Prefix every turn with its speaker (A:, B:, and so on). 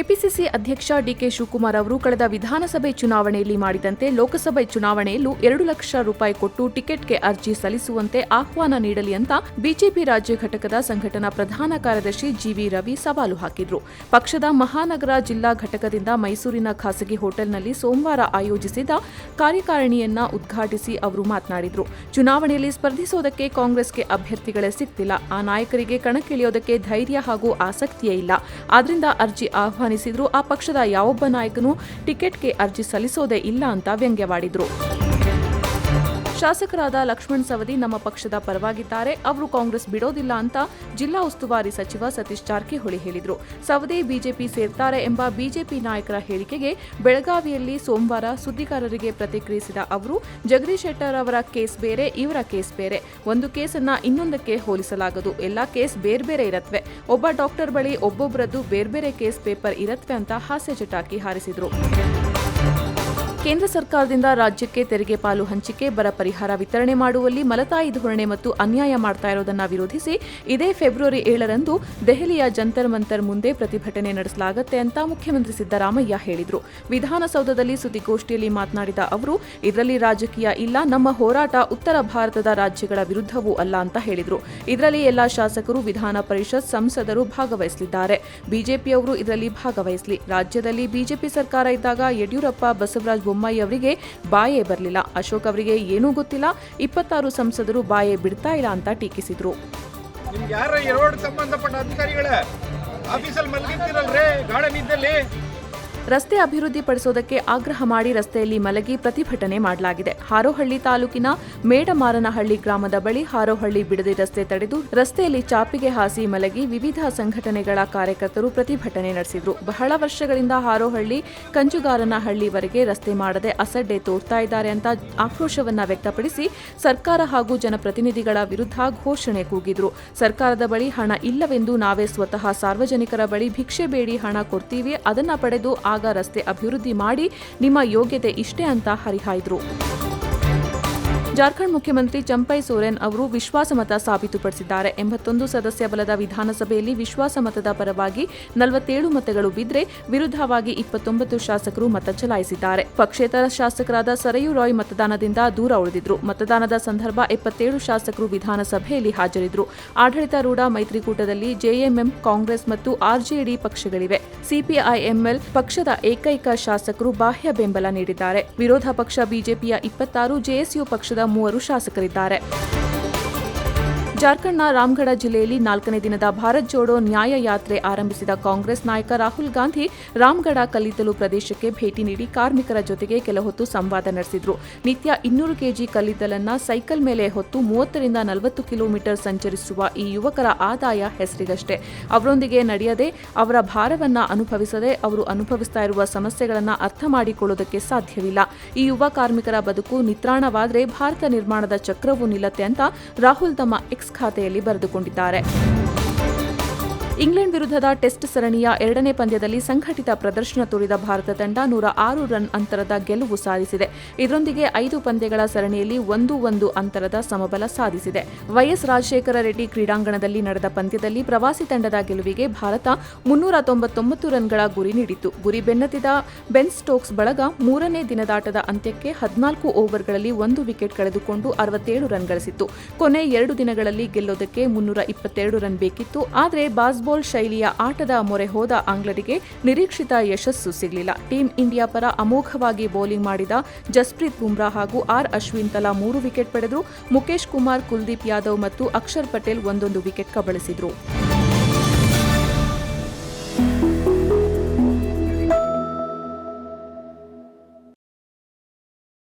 A: KPCC ಅಧ್ಯಕ್ಷ DK Shivakumar ಅವರು ಕಳೆದ ವಿಧಾನಸಭೆ ಚುನಾವಣೆಯಲ್ಲಿ ಮಾಡಿದಂತೆ ಲೋಕಸಭೆ ಚುನಾವಣೆಯಲ್ಲೂ ಎರಡು ಲಕ್ಷ ರೂಪಾಯಿ ಕೊಟ್ಟು ಟಿಕೆಟ್ಗೆ ಅರ್ಜಿ ಸಲ್ಲಿಸುವಂತೆ ಆಹ್ವಾನ ನೀಡಲಿ ಅಂತ ಬಿಜೆಪಿ ರಾಜ್ಯ ಘಟಕದ ಸಂಘಟನಾ ಪ್ರಧಾನ ಕಾರ್ಯದರ್ಶಿ ಜಿವಿ ರವಿ ಸವಾಲು ಹಾಕಿದ್ರು. ಪಕ್ಷದ ಮಹಾನಗರ ಜಿಲ್ಲಾ ಘಟಕದಿಂದ ಮೈಸೂರಿನ ಖಾಸಗಿ ಹೋಟೆಲ್ನಲ್ಲಿ ಸೋಮವಾರ ಆಯೋಜಿಸಿದ ಕಾರ್ಯಕಾರಿಣಿಯನ್ನ ಉದ್ಘಾಟಿಸಿ ಅವರು ಮಾತನಾಡಿದರು. ಚುನಾವಣೆಯಲ್ಲಿ ಸ್ಪರ್ಧಿಸೋದಕ್ಕೆ ಕಾಂಗ್ರೆಸ್ಗೆ ಅಭ್ಯರ್ಥಿಗಳೇ ಸಿಗ್ತಿಲ್ಲ. ಆ ನಾಯಕರಿಗೆ ಕಣಕ್ಕಿಳಿಯೋದಕ್ಕೆ ಧೈರ್ಯ ಹಾಗೂ ಆಸಕ್ತಿಯೇ ಇಲ್ಲ. ಆದ್ರಿಂದ ಅರ್ಜಿ ಆಹ್ವಾನಿಸಿದ್ರು ಆ ಪಕ್ಷದ ಯಾವೊಬ್ಬ ನಾಯಕನೂ ಟಿಕೆಟ್ಗೆ ಅರ್ಜಿ ಸಲ್ಲಿಸೋದೇ ಇಲ್ಲ ಅಂತ ವ್ಯಂಗ್ಯವಾಡಿದ್ರು. ಶಾಸಕರಾದ ಲಕ್ಷ್ಮಣ್ ಸವದಿ ನಮ್ಮ ಪಕ್ಷದ ಪರವಾಗಿದ್ದಾರೆ. ಅವರು ಕಾಂಗ್ರೆಸ್ ಬಿಡೋದಿಲ್ಲ ಅಂತ ಜಿಲ್ಲಾ ಉಸ್ತುವಾರಿ ಸಚಿವ ಸತೀಶ್ ಜಾರಕಿಹೊಳಿ ಹೇಳಿದರು. ಸವದಿ ಬಿಜೆಪಿ ಸೇರ್ತಾರೆ ಎಂಬ ಬಿಜೆಪಿ ನಾಯಕರ ಹೇಳಿಕೆಗೆ ಬೆಳಗಾವಿಯಲ್ಲಿ ಸೋಮವಾರ ಸುದ್ದಿಗಾರರಿಗೆ ಪ್ರತಿಕ್ರಿಯಿಸಿದ ಅವರು, ಜಗದೀಶ್ ಶೆಟ್ಟರ್ ಅವರ ಕೇಸ್ ಬೇರೆ, ಇವರ ಕೇಸ್ ಬೇರೆ. ಒಂದು ಕೇಸನ್ನ ಇನ್ನೊಂದಕ್ಕೆ ಹೋಲಿಸಲಾಗದು. ಎಲ್ಲಾ ಕೇಸ್ ಬೇರೆ ಬೇರೆ ಇರತ್ವೆ. ಒಬ್ಬ ಡಾಕ್ಟರ್ ಬಳಿ ಒಬ್ಬೊಬ್ಬರದ್ದು ಬೇರೆ ಬೇರೆ ಕೇಸ್ ಪೇಪರ್ ಇರತ್ವೆ ಅಂತ ಹಾಸ್ಯ ಚಟಾಕಿ ಹಾರಿಸಿದರು. ಕೇಂದ್ರ ಸರ್ಕಾರದಿಂದ ರಾಜ್ಯಕ್ಕೆ ತೆರಿಗೆ ಪಾಲು ಹಂಚಿಕೆ, ಬರ ಪರಿಹಾರ ವಿತರಣೆ ಮಾಡುವಲ್ಲಿ ಮಲತಾಯಿ ಧೋರಣೆ ಮತ್ತು ಅನ್ಯಾಯ ಮಾಡ್ತಾ ಇರೋದನ್ನ ವಿರೋಧಿಸಿ ಇದೇ ಫೆಬ್ರವರಿ ಏಳರಂದು ದೆಹಲಿಯ ಜಂತರ್ ಮಂತರ್ ಮುಂದೆ ಪ್ರತಿಭಟನೆ ನಡೆಸಲಾಗುತ್ತೆ ಅಂತ ಮುಖ್ಯಮಂತ್ರಿ ಸಿದ್ದರಾಮಯ್ಯ ಹೇಳಿದರು. ವಿಧಾನಸೌಧದಲ್ಲಿ ಸುದ್ದಿಗೋಷ್ಠಿಯಲ್ಲಿ ಮಾತನಾಡಿದ ಅವರು, ಇದರಲ್ಲಿ ರಾಜಕೀಯ ಇಲ್ಲ, ನಮ್ಮ ಹೋರಾಟ ಉತ್ತರ ಭಾರತದ ರಾಜ್ಯಗಳ ವಿರುದ್ಧವೂ ಅಲ್ಲ ಅಂತ ಹೇಳಿದರು. ಇದರಲ್ಲಿ ಎಲ್ಲಾ ಶಾಸಕರು, ವಿಧಾನ ಪರಿಷತ್ ಸಂಸದರು ಭಾಗವಹಿಸಲಿದ್ದಾರೆ. ಬಿಜೆಪಿಯವರು ಇದರಲ್ಲಿ ಭಾಗವಹಿಸಲಿ. ರಾಜ್ಯದಲ್ಲಿ ಬಿಜೆಪಿ ಸರ್ಕಾರ ಇದ್ದಾಗ ಯಡಿಯೂರಪ್ಪ, ಬಸವರಾಜ ಬೊಮ್ಮಾಯಿ ಅವರಿಗೆ ಬಾಯೇ ಬರಲಿಲ್ಲ. ಅಶೋಕ್ ಅವರಿಗೆ ಏನೂ ಗೊತ್ತಿಲ್ಲ. ಇಪ್ಪತ್ತಾರು ಸಂಸದರು ಬಾಯೇ ಬಿಡ್ತಾ ಇಲ್ಲ ಅಂತ ಟೀಕಿಸಿದ್ರು.
B: ಸಂಬಂಧಪಟ್ಟ ಅಧಿಕಾರಿಗಳ? ಆಫೀಸಲ್ಲಿ ಮಲಗಿರ್ತೀರಲ್ರೇ? ಗಾರ್ಡನ್ ನಿದ್ದಲ್ಲಿ?
A: ರಸ್ತೆ ಅಭಿವೃದ್ಧಿಪಡಿಸೋದಕ್ಕೆ ಆಗ್ರಹ ಮಾಡಿ ರಸ್ತೆಯಲ್ಲಿ ಮಲಗಿ ಪ್ರತಿಭಟನೆ ಮಾಡಲಾಗಿದೆ. ಹಾರೋಹಳ್ಳಿ ತಾಲೂಕಿನ ಮೇಡಮಾರನಹಳ್ಳಿ ಗ್ರಾಮದ ಬಳಿ ಹಾರೋಹಳ್ಳಿ ಬಿಡದಿ ರಸ್ತೆ ತಡೆದು ರಸ್ತೆಯಲ್ಲಿ ಚಾಪಿಗೆ ಹಾಸಿ ಮಲಗಿ ವಿವಿಧ ಸಂಘಟನೆಗಳ ಕಾರ್ಯಕರ್ತರು ಪ್ರತಿಭಟನೆ ನಡೆಸಿದರು. ಬಹಳ ವರ್ಷಗಳಿಂದ ಹಾರೋಹಳ್ಳಿ ಕಂಜುಗಾರನಹಳ್ಳಿವರೆಗೆ ರಸ್ತೆ ಮಾಡದೆ ಅಸಡ್ಡೆ ತೋರ್ತಾ ಇದ್ದಾರೆ ಅಂತ ಆಕ್ರೋಶವನ್ನ ವ್ಯಕ್ತಪಡಿಸಿ ಸರ್ಕಾರ ಹಾಗೂ ಜನಪ್ರತಿನಿಧಿಗಳ ವಿರುದ್ಧ ಘೋಷಣೆ ಕೂಗಿದ್ರು. ಸರ್ಕಾರದ ಬಳಿ ಹಣ ಇಲ್ಲವೆಂದು ನಾವೇ ಸ್ವತಃ ಸಾರ್ವಜನಿಕರ ಬಳಿ ಭಿಕ್ಷೆ ಬೇಡಿ ಹಣ ಕೊಡ್ತೀವಿ, ಅದನ್ನ ಪಡೆದು ಆಗ ರಸ್ತೆ ಅಭಿವೃದ್ಧಿ ಮಾಡಿ ನಿಮ್ಮ ಯೋಗ್ಯತೆ ಇಷ್ಟೇ ಅಂತ ಹರಿಹಾಯ್ದ್ರು. ಜಾರ್ಖಂಡ್ ಮುಖ್ಯಮಂತ್ರಿ ಚಂಪೈ ಸೋರೆನ್ ಅವರು ವಿಶ್ವಾಸಮತ ಸಾಬೀತುಪಡಿಸಿದ್ದಾರೆ. ಎಂಬತ್ತೊಂದು ಸದಸ್ಯ ಬಲದ ವಿಧಾನಸಭೆಯಲ್ಲಿ ವಿಶ್ವಾಸಮತದ ಪರವಾಗಿ ನಲವತ್ತೇಳು ಮತಗಳು ಬಿದ್ದರೆ ವಿರುದ್ಧವಾಗಿ ಇಪ್ಪತ್ತೊಂಬತ್ತು ಶಾಸಕರು ಮತ ಚಲಾಯಿಸಿದ್ದಾರೆ. ಪಕ್ಷೇತರ ಶಾಸಕರಾದ ಸರಯು ರಾಯ್ ಮತದಾನದಿಂದ ದೂರ ಉಳಿದಿದ್ರು. ಮತದಾನದ ಸಂದರ್ಭ ಎಪ್ಪತ್ತೇಳು ಶಾಸಕರು ವಿಧಾನಸಭೆಯಲ್ಲಿ ಹಾಜರಿದ್ದರು ಆಡಳಿತಾರೂಢ ಮೈತ್ರಿಕೂಟದಲ್ಲಿ ಜೆಎಂಎಂ, ಕಾಂಗ್ರೆಸ್ ಮತ್ತು ಆರ್ಜೆಡಿ ಪಕ್ಷಗಳಿವೆ. ಸಿಪಿಐಎಂಎಲ್ ಪಕ್ಷದ ಏಕೈಕ ಶಾಸಕರು ಬಾಹ್ಯ ಬೆಂಬಲ ನೀಡಿದ್ದಾರೆ. ವಿರೋಧ ಪಕ್ಷ ಬಿಜೆಪಿಯ ಇಪ್ಪತ್ತಾರು, ಜೆಎಸ್ಯು ಪಕ್ಷದ ಮೂವರು ಶಾಸಕರಿದ್ದಾರೆ. ಜಾರ್ಖಂಡ್ನ ರಾಮ್ಗಢ ಜಿಲ್ಲೆಯಲ್ಲಿ ನಾಲ್ಕನೇ ದಿನದ ಭಾರತ್ ಜೋಡೋ ನ್ಯಾಯ ಯಾತ್ರೆ ಆರಂಭಿಸಿದ ಕಾಂಗ್ರೆಸ್ ನಾಯಕ ರಾಹುಲ್ ಗಾಂಧಿ ರಾಮ್ಗಢ ಕಲ್ಲಿದ್ದಲು ಪ್ರದೇಶಕ್ಕೆ ಭೇಟಿ ನೀಡಿ ಕಾರ್ಮಿಕರ ಜೊತೆಗೆ ಕೆಲ ಹೊತ್ತು ಸಂವಾದ ನಡೆಸಿದ್ರು. ನಿತ್ಯ ಇನ್ನೂರು ಕೆಜಿ ಕಲ್ಲಿದ್ದಲನ್ನ ಸೈಕಲ್ ಮೇಲೆ ಹೊತ್ತು ಮೂವತ್ತರಿಂದ ನಲವತ್ತು ಕಿಲೋಮೀಟರ್ ಸಂಚರಿಸುವ ಈ ಯುವಕರ ಆದಾಯ ಹೆಸರಿಗಷ್ಟೇ. ಅವರೊಂದಿಗೆ ನಡೆಯದೆ ಅವರ ಭಾರವನ್ನ ಅನುಭವಿಸದೆ ಅವರು ಅನುಭವಿಸ್ತಾ ಇರುವ ಸಮಸ್ಯೆಗಳನ್ನು ಅರ್ಥ ಮಾಡಿಕೊಳ್ಳುವುದಕ್ಕೆ ಸಾಧ್ಯವಿಲ್ಲ. ಈ ಯುವ ಕಾರ್ಮಿಕರ ಬದುಕು ನಿತ್ರಾಣವಾದರೆ ಭಾರತ ನಿರ್ಮಾಣದ ಚಕ್ರವೂ ನಿಲ್ಲತ್ತೆ ಅಂತ ರಾಹುಲ್ ತಮ್ಮ ಎಕ್ಸ್ ಖಾತೆಯಲ್ಲಿ ಬರೆದುಕೊಂಡಿದ್ದಾರೆ. ಇಂಗ್ಲೆಂಡ್ ವಿರುದ್ಧದ ಟೆಸ್ಟ್ ಸರಣಿಯ ಎರಡನೇ ಪಂದ್ಯದಲ್ಲಿ ಸಂಘಟಿತ ಪ್ರದರ್ಶನ ತೋರಿದ ಭಾರತ ತಂಡ ನೂರ ಆರು ರನ್ ಅಂತರದ ಗೆಲುವು ಸಾಧಿಸಿದೆ. ಇದರೊಂದಿಗೆ ಐದು ಪಂದ್ಯಗಳ ಸರಣಿಯಲ್ಲಿ ಒಂದು ಒಂದು ಅಂತರದ ಸಮಬಲ ಸಾಧಿಸಿದೆ. ವೈಎಸ್ ರಾಜಶೇಖರ ರೆಡ್ಡಿ ಕ್ರೀಡಾಂಗಣದಲ್ಲಿ ನಡೆದ ಪಂದ್ಯದಲ್ಲಿ ಪ್ರವಾಸಿ ತಂಡದ ಗೆಲುವಿಗೆ ಭಾರತ ಮುನ್ನೂರ ತೊಂಬತ್ತೊಂಬತ್ತು ರನ್ಗಳ ಗುರಿ ನೀಡಿತ್ತು. ಗುರಿ ಬೆನ್ನತ್ತಿದ ಬೆನ್ ಸ್ಟೋಕ್ಸ್ ಬಳಗ ಮೂರನೇ ದಿನದಾಟದ ಅಂತ್ಯಕ್ಕೆ ಹದಿನಾಲ್ಕು ಓವರ್ಗಳಲ್ಲಿ ಒಂದು ವಿಕೆಟ್ ಕಳೆದುಕೊಂಡು ಅರವತ್ತೇಳು ರನ್ ಗಳಿಸಿತ್ತು. ಕೊನೆ ಎರಡು ದಿನಗಳಲ್ಲಿ ಗೆಲ್ಲೋದಕ್ಕೆ ಮುನ್ನೂರ ಇಪ್ಪತ್ತೆರಡು ರನ್ ಬೇಕಿತ್ತು. ಆದರೆ ಬಾಸ್ಬಾಲ್ ಶೈಲಿಯ ಆಟದ ಮೊರೆ ಹೋದ ಆಂಗ್ಲರಿಗೆ ನಿರೀಕ್ಷಿತ ಯಶಸ್ಸು ಸಿಗಲಿಲ್ಲ. ಟೀಂ ಇಂಡಿಯಾ ಪರ ಅಮೋಘವಾಗಿ ಬೌಲಿಂಗ್ ಮಾಡಿದ ಜಸ್ಪ್ರೀತ್ ಬುಮ್ರಾ ಹಾಗೂ ಆರ್ ಅಶ್ವಿನ್ ತಲಾ ಮೂರು ವಿಕೆಟ್ ಪಡೆದರು ಮುಖೇಶ್ ಕುಮಾರ್, ಕುಲ್ದೀಪ್ ಯಾದವ್ ಮತ್ತು ಅಕ್ಷರ್ ಪಟೇಲ್ ಒಂದೊಂದು ವಿಕೆಟ್ ಕಬಳಿಸಿದರು.